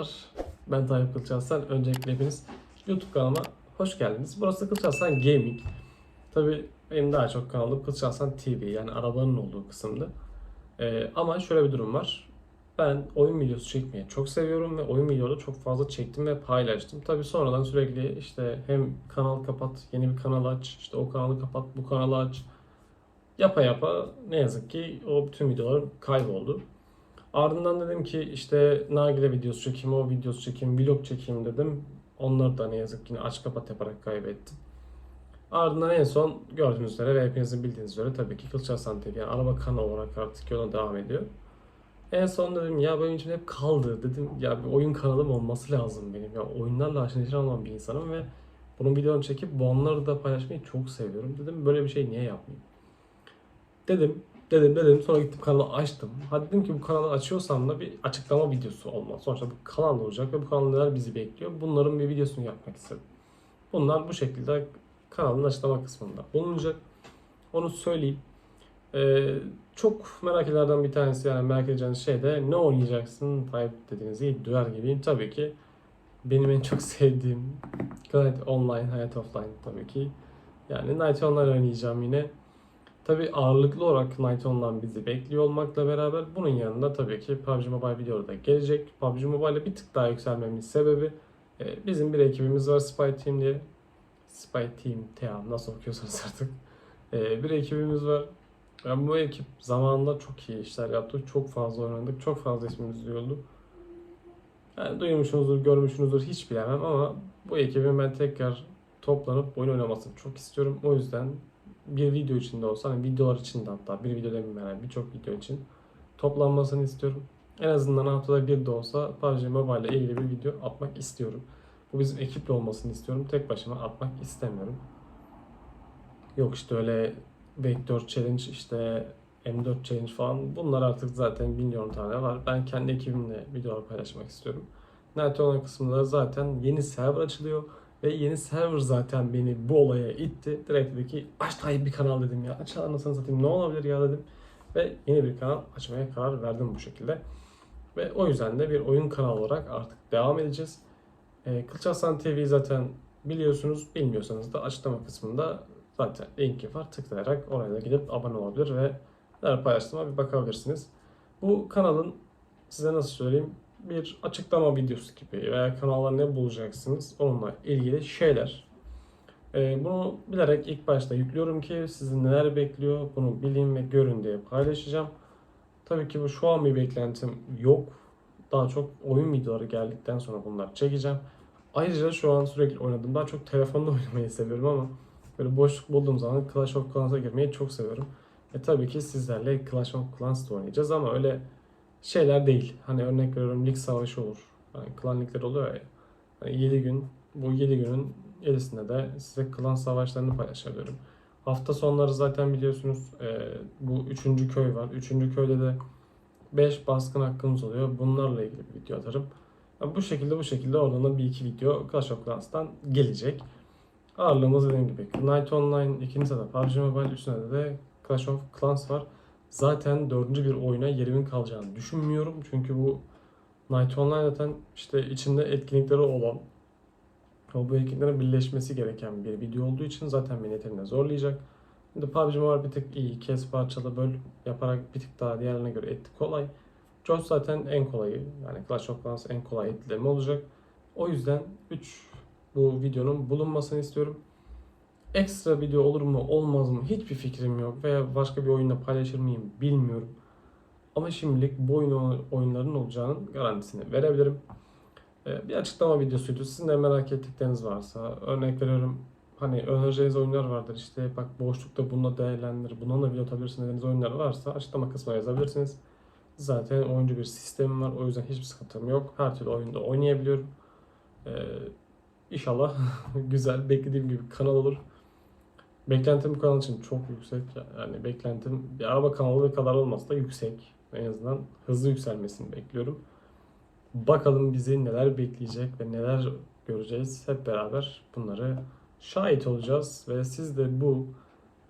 Merhabalar. Ben Tayyip Kılçarslan. Öncelikle hepiniz YouTube kanalıma hoş geldiniz. Burası Kılçarslan Gaming. Tabi benim daha çok kanalım Kılçarslan TV yani arabanın olduğu kısımda. Ee, ama şöyle bir durum var. Ben oyun videosu çekmeyi çok seviyorum ve oyun videoları çok fazla çektim ve paylaştım. Tabi sonradan sürekli işte hem kanal kapat, yeni bir kanal aç, işte o kanalı kapat, bu kanalı aç. Yapa yapa ne yazık ki o bütün videolar kayboldu. Ardından dedim ki işte nargile videosu çekeyim, o videosu çekeyim, vlog çekeyim dedim. Onları da ne yazık ki aç kapat yaparak kaybettim. Ardından en son gördüğünüz üzere ve hepinizin bildiğiniz üzere tabii ki Kılçarslan TV yani araba kanalı olarak artık yola devam ediyor. En son dedim ya benim için hep kaldı dedim ya bir oyun kanalım olması lazım benim ya oyunlarla aşırı neşir olan bir insanım ve bunun videonu çekip bu anları da paylaşmayı çok seviyorum dedim böyle bir şey niye yapmayayım dedim dedim dedim sonra gittim kanalı açtım. Hadi dedim ki bu kanalı açıyorsam da bir açıklama videosu olmaz. Sonuçta bu kanal olacak ve bu kanalda neler bizi bekliyor. Bunların bir videosunu yapmak istedim. Bunlar bu şekilde kanalın açıklama kısmında bulunacak. Onu söyleyeyim. Ee, çok merak edenlerden bir tanesi yani merak edeceğiniz şey de ne oynayacaksın Tayyip dediğiniz iyi duyar gibiyim. Tabii ki benim en çok sevdiğim Night Online, Hayat Offline tabii ki. Yani Night Online oynayacağım yine. Tabi ağırlıklı olarak Night Online bizi bekliyor olmakla beraber bunun yanında tabii ki PUBG Mobile videoda da gelecek. PUBG Mobile'e bir tık daha yükselmemin sebebi e, bizim bir ekibimiz var Spy Team diye. Spy Team, TEA nasıl okuyorsanız artık. E, bir ekibimiz var. Yani bu ekip zamanında çok iyi işler yaptı. Çok fazla oynadık. Çok fazla ismimiz duyuldu. Yani duymuşsunuzdur, görmüşsünüzdür hiç bilemem ama bu ekibin ben tekrar toplanıp oyun oynamasını çok istiyorum. O yüzden bir video içinde olsa, hani videolar içinde hatta bir video demeyeyim yani birçok video için toplanmasını istiyorum. En azından haftada bir de olsa PUBG Mobile ile ilgili bir video atmak istiyorum. Bu bizim ekiple olmasını istiyorum. Tek başıma atmak istemiyorum. Yok işte öyle Vektör Challenge işte M4 Challenge falan bunlar artık zaten milyon tane var. Ben kendi ekibimle videolar paylaşmak istiyorum. Night Online kısmında zaten yeni server açılıyor. Ve yeni server zaten beni bu olaya itti. Direkt dedi ki aç Tayyip bir kanal dedim ya. Aç anasını satayım ne olabilir ya dedim. Ve yeni bir kanal açmaya karar verdim bu şekilde. Ve o yüzden de bir oyun kanalı olarak artık devam edeceğiz. E, Kılçarslan TV zaten biliyorsunuz. Bilmiyorsanız da açıklama kısmında zaten linki var. Tıklayarak oraya da gidip abone olabilir ve neler paylaştığıma bir bakabilirsiniz. Bu kanalın size nasıl söyleyeyim bir açıklama videosu gibi veya kanalda ne bulacaksınız onunla ilgili şeyler. Ee, bunu bilerek ilk başta yüklüyorum ki sizin neler bekliyor bunu bilin ve görün diye paylaşacağım. Tabii ki bu şu an bir beklentim yok. Daha çok oyun videoları geldikten sonra bunları çekeceğim. Ayrıca şu an sürekli oynadığım daha çok telefonda oynamayı seviyorum ama böyle boşluk bulduğum zaman Clash of Clans'a girmeyi çok seviyorum. E tabii ki sizlerle Clash of Clans'ta oynayacağız ama öyle şeyler değil. Hani örnek veriyorum lig savaşı olur. Hani klan ligleri oluyor ya. Hani 7 gün, bu 7 günün 7'sinde de size klan savaşlarını paylaşabilirim. Hafta sonları zaten biliyorsunuz e, bu 3. köy var. 3. köyde de 5 baskın hakkımız oluyor. Bunlarla ilgili bir video atarım. Yani bu şekilde bu şekilde oradan da bir iki video Clash of Clans'tan gelecek. Ağırlığımız dediğim gibi Night Online, ikinci de PUBG Mobile, üstünde de Clash of Clans var zaten dördüncü bir oyuna yerimin kalacağını düşünmüyorum. Çünkü bu Night Online zaten işte içinde etkinlikleri olan o bu etkinliklerin birleşmesi gereken bir video olduğu için zaten beni yeterince zorlayacak. Şimdi PUBG Mobile bir tık iyi, kes parçalı böl yaparak bir tık daha diğerlerine göre etti kolay. Josh zaten en kolayı. Yani Clash of Clans en kolay etleme olacak. O yüzden 3 bu videonun bulunmasını istiyorum. Ekstra video olur mu olmaz mı hiçbir fikrim yok veya başka bir oyunla paylaşır mıyım bilmiyorum. Ama şimdilik bu oyun oyunların olacağının garantisini verebilirim. Ee, bir açıklama videosuydu. Sizin de merak ettikleriniz varsa örnek veriyorum hani önereceğiniz oyunlar vardır işte bak boşlukta bununla değerlendir, bununla video atabilirsin dediğiniz oyunlar varsa açıklama kısmına yazabilirsiniz. Zaten oyuncu bir sistemim var o yüzden hiçbir sıkıntım yok. Her türlü oyunda oynayabiliyorum. Ee, İnşallah güzel beklediğim gibi kanal olur. Beklentim bu kanal için çok yüksek. Yani beklentim bir araba kanalı kadar olmasa da yüksek. En azından hızlı yükselmesini bekliyorum. Bakalım bizi neler bekleyecek ve neler göreceğiz. Hep beraber bunları şahit olacağız ve siz de bu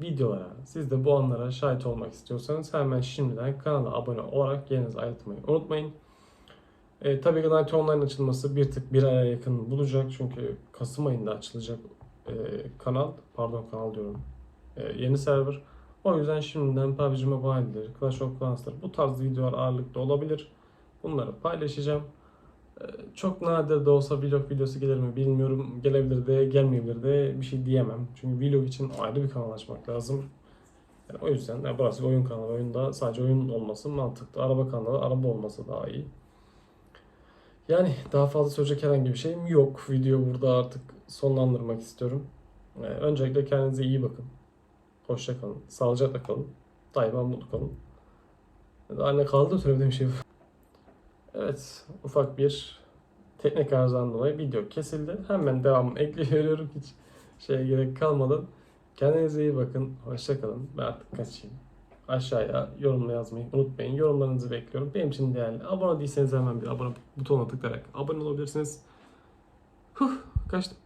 videolara, siz de bu anlara şahit olmak istiyorsanız hemen şimdiden kanala abone olarak yerinizi ayırtmayı unutmayın. E, tabii ki Night Online açılması bir tık bir aya yakın bulacak. Çünkü Kasım ayında açılacak e, kanal. Pardon kanal diyorum. E, yeni server. O yüzden şimdiden PUBG Mobile'dir, Clash of Clans'tır. Bu tarz videolar ağırlıkta olabilir. Bunları paylaşacağım. E, çok nadir de olsa vlog videosu gelir mi bilmiyorum. Gelebilir de gelmeyebilir de bir şey diyemem. Çünkü vlog için ayrı bir kanal açmak lazım. Yani o yüzden yani burası bir oyun kanalı. Oyunda sadece oyun olması mantıklı. Araba kanalı, araba olması daha iyi. Yani daha fazla söyleyecek herhangi bir şeyim yok. Video burada artık sonlandırmak istiyorum. Ee, öncelikle kendinize iyi bakın. Hoşça kalın. Sağlıcakla kalın. Daima mutlu kalın. Daha ne kaldı söylediğim şey. Evet, ufak bir teknik arızadan dolayı video kesildi. Hemen devam ekliyorum hiç şeye gerek kalmadan. Kendinize iyi bakın. Hoşça kalın. Ben artık kaçayım. Aşağıya yorumla yazmayı unutmayın. Yorumlarınızı bekliyorum. Benim için değerli. Abone değilseniz hemen bir abone butonuna tıklayarak abone olabilirsiniz. Huh, kaçtım.